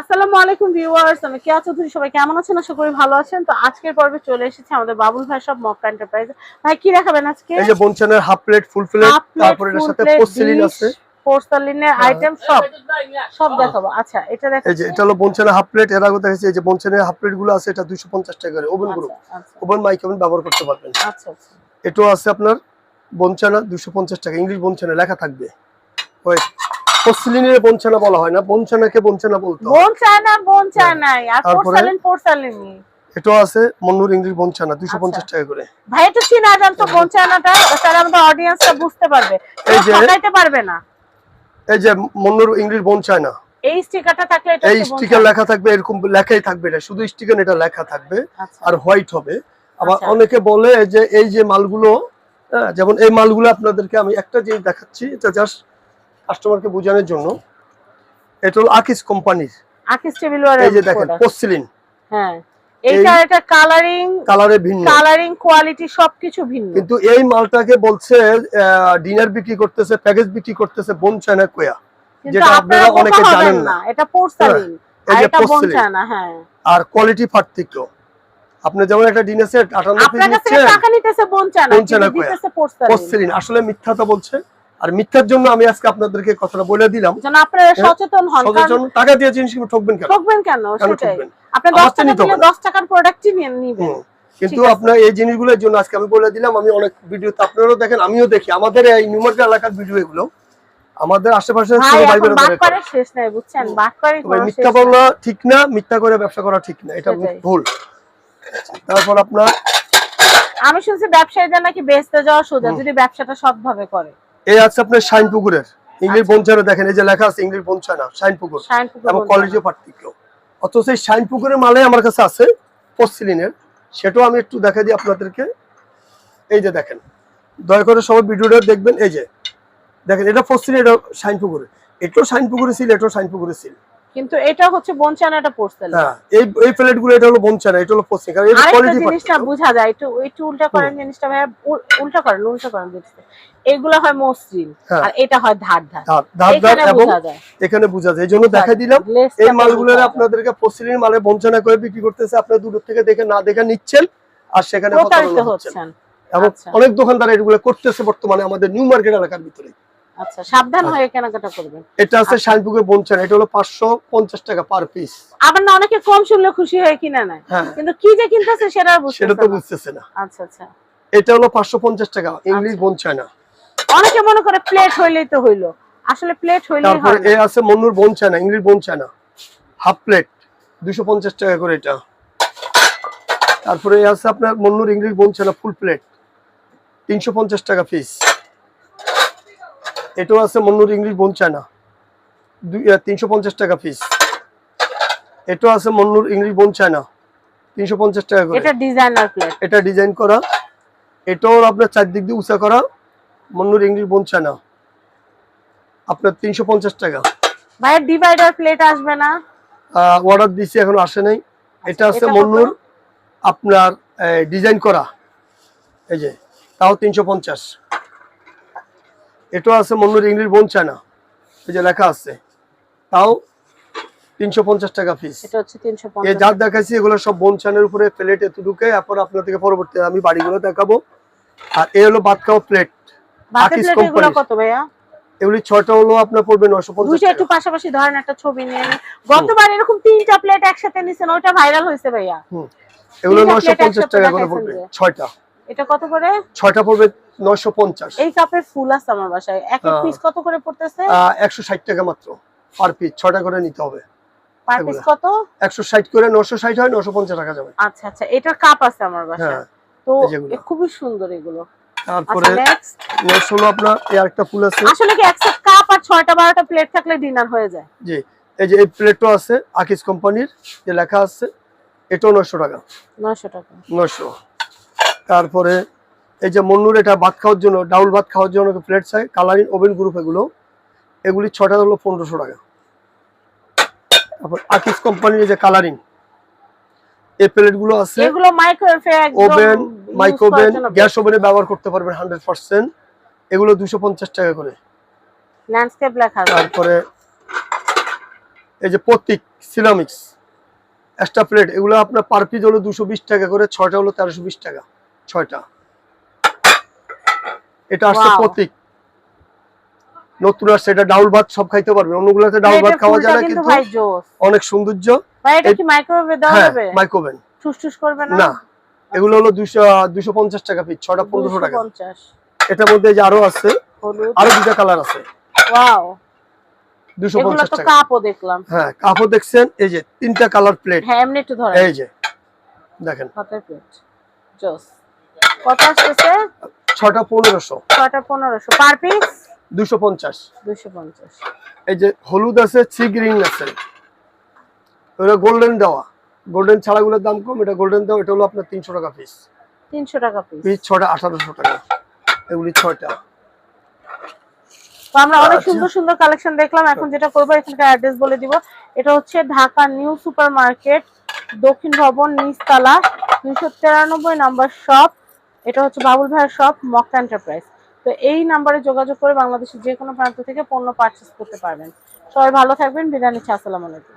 আসসালামু আলাইকুম ভিউয়ার্স আমি কেয়া চৌধুরী সবাই কেমন আছেন? আশা করি ভালো আছেন। তো আজকের পর্বে চলে এসেছে আমাদের বাবুল ভাই সব মক্কা এন্টারপ্রাইজ ভাই কি দেখাবেন আজকে? এই যে বনচানের হাফ প্লেট ফুল প্লেট তারপরে এর সাথে পোস্টেলিন আছে। পোর্সেলিনের হ্যাঁ। আইটেম সব। সব দেখাবো। আচ্ছা এটা দেখো এই যে এটা হলো বনচানের হাফ প্লেট এর আগে দেখেছি এই যে বনচানের হাফ প্লেটগুলো আছে এটা 250 টাকা করে। ওভেন গ্রুপ আচ্ছা আচ্ছা। ওভেন মাইক ওভেন ব্যবহার করতে পারবেন। আচ্ছা আচ্ছা। এটাও আছে আপনার বনচানা 250 টাকা। ইংলিশ বনচানা লেখা থাকবে। ওই বনচানা বলা হয় না। বলতে? হয়। আর পোর্সেলিন পোর্সেলিনই এটাও আছে মন্নুর ইংলিশ বনচানা 250 আচ্ছা। টাকা করে। ভাই একটু চিনা যান তো বোন তাহলে আমাদের অডিয়েন্সটা বুঝতে পারবে। এই যে- ঠকাইতে পারবে না। এই যে মন্নুর ইংলিশ বনচানা এই স্টিকারটা থাকলে এটা এই স্টিকার লেখা থাকবে এরকম লেখাই থাকবে এটা। শুধু স্টিকার এটা লেখা থাকবে আচ্ছা। আর হোয়াইট হবে। আবার আচ্ছা। অনেকে বলে যে এই যে মালগুলো হ্যাঁ, যেমন এই মালগুলো আপনাদেরকে আমি একটা জিনিস দেখাচ্ছি এটা জাস্ট কাস্টমারকে বোঝানোর জন্য এটা হলো আকিস কোম্পানির আকিস টেবিল ওয়ারের এই যে দেখেন product। হ্যাঁ এইটা এটা কালারিং কালারে ভিন্ন। কালারিং কোয়ালিটি সবকিছু ভিন্ন। কিন্তু এই মালটাকে বলছে ডিনার বিক্রি করতেছে প্যাকেজ বিক্রি করতেছে বোন চায়না কোয়া। যেটা আপনারা অনেকে জানেন না। এটা পোর্সেলিন এই যে এটা বোন porcelain। চায় না হ্যাঁ। আর কোয়ালিটি পার্থক্য। আপনি যেমন একটা ডিনার সেট আটান্ন পিস আপনার কাছ থেকে টাকা নিতেছে বোন চায় না বোন চায় না কিন্তু দিতেছে পোর্সেলিন আসলে মিথ্যাটা বলছে। আর মিথ্যার জন্য আমি আজকে আপনাদেরকে কথাটা বলে দিলাম। যেন আপনারা সচেতন হন সচেতন টাকা দিয়ে জিনিস ঠকবেন কেন? ঠকবেন কেন? সেটাই। আপনি আমার 10 টাকা দিলে 10 টাকার প্রোডাক্টই নিবেন। কিন্তু আপনার এই জিনিসগুলোর জন্য আজকে আমি বলে দিলাম আমি অনেক ভিডিওতে আপনারাও দেখেন আমিও দেখি। আমাদের এই নিউমার্কেট এলাকার ভিডিও এগুলো আমাদের আশেপাশে শেষ নাই বুঝছেন? মিথ্যা বলা ঠিক না মিথ্যা করে ব্যবসা করা ঠিক না এটা ভুল। তারপর আপনার আমি শুনছি ব্যবসায়ীদের নাকি বেচতে যাওয়া সোজা। যদি ব্যবসাটা সৎভাবে করে। এই আছে আপনার শাইন পুকুরের। ইংলিশ আচ্ছা। বঞ্চানা দেখেন এই যে লেখা আছে ইংলিশ বঞ্চানা শাইন পুকুর। এবং বলতে পার্থক্য। অথচ এই শাইন পুকুরের মালে আমার কাছে আছে পশ্চিলিনের। সেটাও আমি একটু দেখা দিই আপনাদেরকে। এই যে দেখেন দয়া করে সবাই ভিডিওটা দেখবেন। এই যে দেখেন এটা পশ্চিম এটা শাইন পুকুরে। এটাও শাইন পুকুরে ছিল এটাও শাইন পুকুরে ছিল কিন্তু এটা হচ্ছে বোন চায় না। এটা হ্যাঁ এই এই প্লেটগুলো এটা হলো বঞ্চানা এটা হলো পসিলিন কারণ এটা কোয়ালিটি জিনিসটা বোঝা যায় একটু একটু উল্টা করেন জিনিসটা ভাই উল্টা করেন উল্টা করেন জিনিসটা এগুলো হয় মসৃণ হ্যাঁ। আর এটা হয় ধার ধার। ধার ধার ধার এবং এখানে বোঝা যায়। এই জন্য দেখাই দিলাম এই মালগুলো আপনাদেরকে পসিলিন মালে বঞ্চনা করে বিক্রি করতেছে। আপনারা দূর থেকে দেখে না দেখে নিচ্ছেন আর সেখানে প্রতারিত হচ্ছেন। এবং আচ্ছা। অনেক দোকানদার এগুলো করতেছে বর্তমানে আমাদের নিউ মার্কেট এলাকার ভিতরে। আচ্ছা সাবধান আচ্ছা। হয়ে কেনাকাটা করবেন। এটা আছে আচ্ছা। এটা হলো টাকা পার পিস আবার না অনেকে কম শুনলে খুশি হয়ে কিনা কিন্তু কি যে কিনতেছে সেটা বুঝতেছে সেটা তো বুঝতেছে না। আচ্ছা আচ্ছা। এটা হলো পাঁচশো পঞ্চাশ টাকা ইংলিশ। অনেকে মনে করে প্লেট হইলেই তো হইল। আসলে প্লেট হইলেই তারপরে এ না। আছে মন্নুর বঞ্চনা ইংলিশ হাফ প্লেট দুশো পঞ্চাশ টাকা করে এটা। তারপরে এ আছে আপনার মন্নুর ইংলিশ বঞ্চনা ফুল প্লেট তিনশো পঞ্চাশ টাকা পিস এটাও আছে মন্নুর ইংলিশ বঞ্চনা তিনশো পঞ্চাশ টাকা পিস এটাও আছে মন্নুর ইংলিশ বঞ্চনা তিনশো পঞ্চাশ টাকা করে। এটা ডিজাইনার প্লেট এটা ডিজাইন করা। এটাও আপনার চারদিক দিয়ে উঁচা করা মন্নুর ইংলিশ বঞ্চনা আপনার তিনশো পঞ্চাশ টাকা। ভাইয়ের ডিভাইডার প্লেট আসবে না? অর্ডার দিছি এখন আসে নাই। এটা আছে মন্নুর আপনার ডিজাইন করা। এই যে তাও তিনশো পঞ্চাশ। এটাও আছে মন্নুর ইংলিশ বঞ্চানা এই যে লেখা আছে। তাও তিনশো পঞ্চাশ টাকা তিনশো এই পঞ্চাশ যা দেখাচ্ছি এগুলো সব বনচানের উপরে প্লেট এত ঢুকে এরপর আপনাদেরকে পরবর্তী আমি বাড়িগুলো দেখাবো। আর এই হলো প্লেট এগুলো হলো আপনার পড়বে নশো পঞ্চাশ একটু পাশাপাশি ধরেন একটা ছবি নিয়ে। গতবার এরকম তিনটা প্লেট একসাথে নিছেন ভাইরাল হয়েছে ভাইয়া। এগুলো নশো পঞ্চাশ টাকা করে পড়বে ছয়টা। এটা কত করে? ছয়টা পড়বে নশো পঞ্চাশ। এই কাপের ফুল আছে আমার বাসায়। এক এক হ্যাঁ। পিস কত করে পড়তেছে? একশো ষাট টাকা মাত্র পার পিস করে নিতে হবে পার পিস কত? করে হয় টাকা যাবে। আচ্ছা আচ্ছা এটার কাপ আছে আমার বাসায়। হ্যাঁ তো খুবই সুন্দর এগুলো। তারপরে আচ্ছা নেক্সট নেক্সট হলো আপনার এই আরেকটা ফুল আছে। আসলে কি একটা কাপ আর ছয়টা বারোটা প্লেট থাকলে ডিনার হয়ে যায়? জি এই যে এই প্লেটও আছে আকিস কোম্পানির যে লেখা আছে এটাও টাকা। তারপরে এই যে মন্নুর এটা ভাত খাওয়ার জন্য ডাউল ভাত খাওয়ার জন্য প্লেট চাই কালারিং ওভেন গ্রুপ এগুলো। এগুলি ছটা হলো পনেরোশো টাকা। তারপর আকিস কোম্পানির যে কালারিং এই প্লেটগুলো আছে। এগুলো মাইক্রোওয়েভে oven use micro oven gas ওভেনে ব্যবহার করতে পারবেন হান্ড্রেড পার্সেন্ট এগুলো দুশো পঞ্চাশ টাকা করে। ল্যান্ডস্কেপ লেখা তারপরে এই যে প্রতীক সিরামিক্স এক্সট্রা প্লেট এগুলো আপনার পার পিস হলো দুশো বিশ টাকা করে ছয়টা হলো তেরোশো বিশ টাকা ছয়টা। এটা আসছে প্রতীক। নতুন আসছে এটা ডাউল ভাত সব খাইতে পারবে। অন্যগুলোতে ডাউল ভাত খাওয়া যায় না কিন্তু অনেক সৌন্দর্য। হ্যাঁ করবে না? এগুলো হলো দুশো দুশো পঞ্চাশ টাকা পিস ছটা পনেরোশো টাকা। এটার মধ্যে যে আরও আছে আরও দুটা কালার আছে। দুশো পঞ্চাশ টাকা। কাপও দেখলাম। হ্যাঁ দেখছেন এই যে তিনটা কালার প্লেট হ্যাঁ এমনি একটু ধরেন। এই যে দেখেন। হাতের প্লেট জোস। কত আসতেছে? ছটা পনেরোশো। ছয়টা পনেরোশো। পার পিস দুশো পঞ্চাশ। দুশো পঞ্চাশ। এই যে হলুদ আছে সি গ্রিন আছে। ওটা গোল্ডেন দেওয়া। গোল্ডেন ছাড়াগুলোর দাম কম এটা গোল্ডেন দেওয়া এটা হলো আপনার তিনশো টাকা পিস তিনশো টাকা পিস পিস ছটা আঠারোশো টাকা। এগুলি ছয়টা। তো আমরা অনেক আচ্ছা। সুন্দর সুন্দর কালেকশন দেখলাম। এখন যেটা করব এখানকার অ্যাড্রেস বলে দিব। এটা হচ্ছে ঢাকা নিউ সুপার মার্কেট দক্ষিণ ভবন নিচতলা দুইশো তিরানব্বই নাম্বার শপ এটা হচ্ছে বাবুল ভাইয়ের শপ মক্কা এন্টারপ্রাইজ তো এই নাম্বারে যোগাযোগ করে বাংলাদেশের যে কোনো প্রান্ত থেকে পণ্য পারচেস করতে পারবেন। সবাই ভালো থাকবেন, বিদায় নিচ্ছি, আসসালামু আলাইকুম।